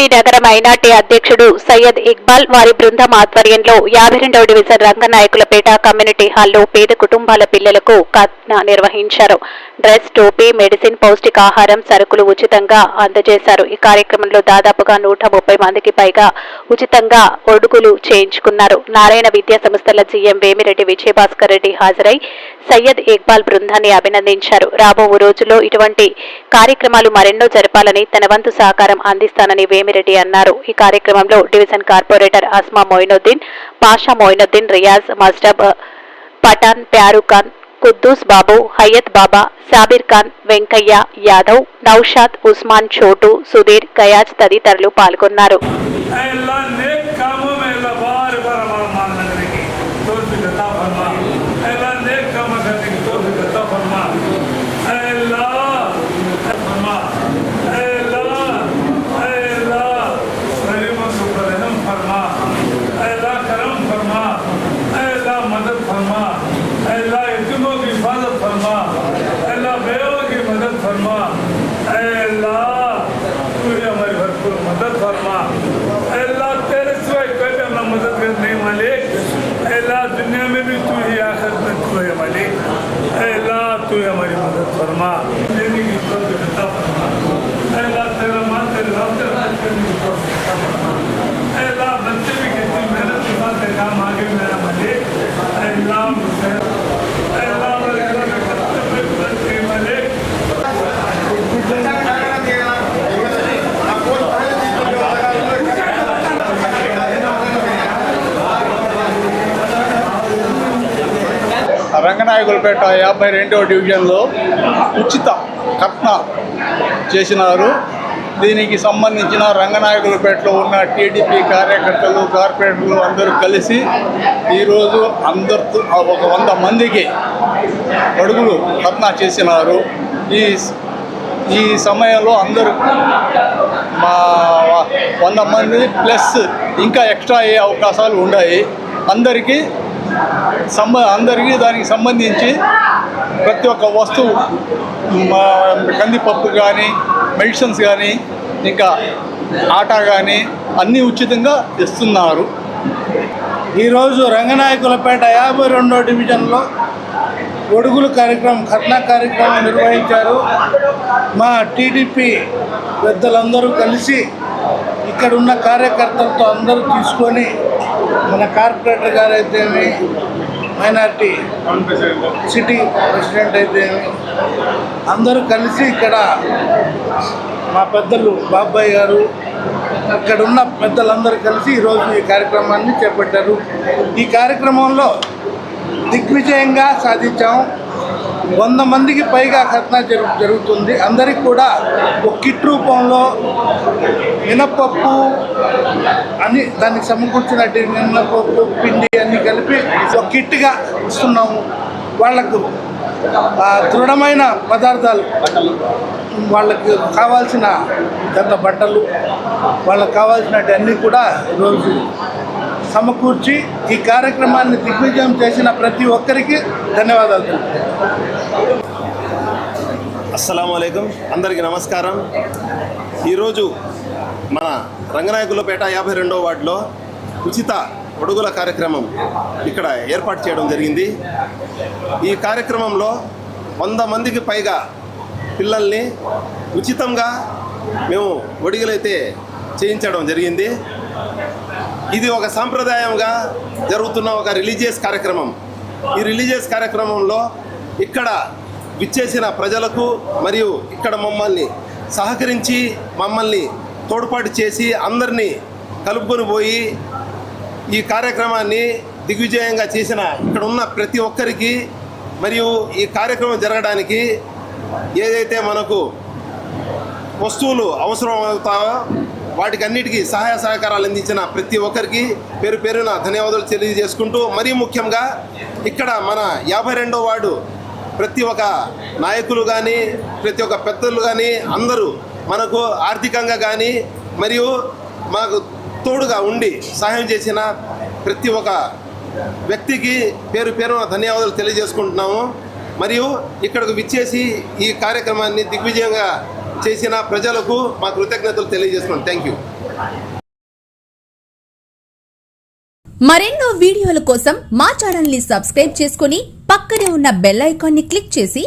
TDP నగర minority అధ్యక్షుడు సయ్యద్ ఇక్బాల్ వారి బృందం ఆధ్వర్యంలో యాభై రెండవ డివిజన్ రంగనాయకులపేట కమ్యూనిటీ హాల్లో పేద కుటుంబాల పిల్లలకు కథ నిర్వహించారు. డ్రెస్ టోపీ మెడిసిన్ పౌష్టికాహారం సరుకులు ఉచితంగా అందజేశారు. ఈ కార్యక్రమంలో దాదాపుగా నూట ముప్పై మందికి పైగా ఉచితంగా ఒడుగులు చేయించుకున్నారు. నారాయణ విద్యా సంస్థల జీఎం వేమిరెడ్డి విజయభాస్కర్ రెడ్డి హాజరై సయ్యద్ ఇక్బాల్ బృందాన్ని అభినందించారు. రాబో రోజుల్లో ఇటువంటి కార్యక్రమాలు మరెన్నో జరపాలని తన వంతు సహకారం అందిస్తానని వేమిరెడ్డి అన్నారు. ఈ కార్యక్రమంలో division corporator Asma Moinuddin Pasha Moinuddin Riyaz మస్టబ్ Pathan Pyarukhan Khan Babu Hayat Baba Sabir Khan Venkaiah Yadav Naushad Usman Chotu Sudheer guys తదితరులు పాల్గొన్నారు. اے اللہ تیرے سوائے کوئی بھی ہمارا مدد کرنے مالک۔ اے اللہ دنیا میں بھی تو ہی آخر میں تو ہے مالک۔ اے اللہ تو ہی ہماری مدد فرما۔ دینے کی توفیق عطا فرما۔ اے اللہ تیرے مان تیرے رب تیرے راج کرنے کی توفیق عطا فرما۔ اے اللہ بچے بھی کتنی محنت کے ساتھ کام آگے میرا مالک۔ اے اللہ రంగనాయకులపేట యాభై రెండవ డివిజన్లో ఉచిత కట్న చేసినారు. దీనికి సంబంధించిన రంగనాయకులపేటలో ఉన్న టీడీపీ కార్యకర్తలు కార్పొరేటర్లు అందరూ కలిసి ఈరోజు అందరితో ఒక వంద మందికి అడుగులు కట్న చేసినారు. ఈ ఈ సమయంలో అందరూ మా వంద మంది ప్లస్ ఇంకా ఎక్స్ట్రా అయ్యే అవకాశాలు ఉన్నాయి. అందరికీ సంబ అందరికీ దానికి సంబంధించి ప్రతి ఒక్క వస్తువు మా కందిపప్పు కానీ మెడిసిన్స్ కానీ ఇంకా ఆటా కానీ అన్నీ ఉచితంగా ఇస్తున్నారు. ఈరోజు రంగనాయకులపేట యాభై రెండో డివిజన్లో ఒడుగులు కార్యక్రమం కట్నా కార్యక్రమం నిర్వహించారు. మా టీడీపీ పెద్దలందరూ కలిసి ఇక్కడ ఉన్న కార్యకర్తలతో అందరూ తీసుకొని మన కార్పొరేటర్ గారు అయితేమి మైనార్టీ సిటీ ప్రెసిడెంట్ అయితేమి అందరూ కలిసి ఇక్కడ మా పెద్దలు బాబాయ్ గారు ఇక్కడ ఉన్న పెద్దలందరూ కలిసి ఈరోజు ఈ కార్యక్రమాన్ని చేపట్టారు. ఈ కార్యక్రమంలో దిగ్విజయంగా సాధించాం. వంద మందికి పైగా కథన జరుగుతుంది. అందరికి కూడా ఒక కిట్ రూపంలో మినపప్పు అని దానికి సమకూర్చినట్టు మినపప్పు పిండి అన్ని కలిపి ఒక కిట్గా ఇస్తున్నాము. వాళ్ళకు దృఢమైన పదార్థాలు వాళ్ళకి కావాల్సిన గత బట్టలు వాళ్ళకి కావాల్సినవి అన్నీ కూడా ఈరోజు సమకూర్చి ఈ కార్యక్రమాన్ని దిగ్విజయం చేసిన ప్రతి ఒక్కరికి ధన్యవాదాలు అస్సలం అయికం అందరికీ నమస్కారం. ఈరోజు మన రంగనాయకులపేట యాభై రెండో వార్డులో ఉచిత ఒడుగుల కార్యక్రమం ఇక్కడ ఏర్పాటు చేయడం జరిగింది. ఈ కార్యక్రమంలో వంద మందికి పైగా పిల్లల్ని ఉచితంగా మేము ఒడిగలైతే చేయించడం జరిగింది. ఇది ఒక సాంప్రదాయంగా జరుగుతున్న ఒక రిలీజియస్ కార్యక్రమం. ఈ రిలీజియస్ కార్యక్రమంలో ఇక్కడ విచ్చేసిన ప్రజలకు మరియు ఇక్కడ మమ్మల్ని సహకరించి మమ్మల్ని తోడ్పాటు చేసి అందరినీ కలుపుకొని పోయి ఈ కార్యక్రమాన్ని దిగ్విజయంగా చేసిన ఇక్కడ ఉన్న ప్రతి ఒక్కరికి మరియు ఈ కార్యక్రమం జరగడానికి ఏదైతే మనకు వస్తువులు అవసరం అవుతాయో వాటికి అన్నిటికీ సహాయ సహకారాలు అందించిన ప్రతి ఒక్కరికి పేరు పేరున ధన్యవాదాలు తెలియజేసుకుంటూ మరీ ముఖ్యంగా ఇక్కడ మన యాభై రెండో వార్డు ప్రతి ఒక్క నాయకులు కానీ ప్రతి ఒక్క పెద్దలు కానీ అందరూ మనకు ఆర్థికంగా కానీ మరియు మాకు తోడుగా ఉండి సహాయం చేసిన ప్రతి ఒక్క వ్యక్తికి పేరు పేరున ధన్యవాదాలు తెలియజేసుకుంటున్నాము. మరియు ఇక్కడకు విచ్చేసి ఈ కార్యక్రమాన్ని దిగ్విజయంగా చేసిన ప్రజలకు మా కృతజ్ఞతలు తెలియజేస్తున్నాం. థ్యాంక్ యూ మరెన్నో వీడియోల కోసం మా ఛానల్ని సబ్స్క్రైబ్ చేసుకుని పక్కనే ఉన్న బెల్ ఐకాన్ని క్లిక్ చేసి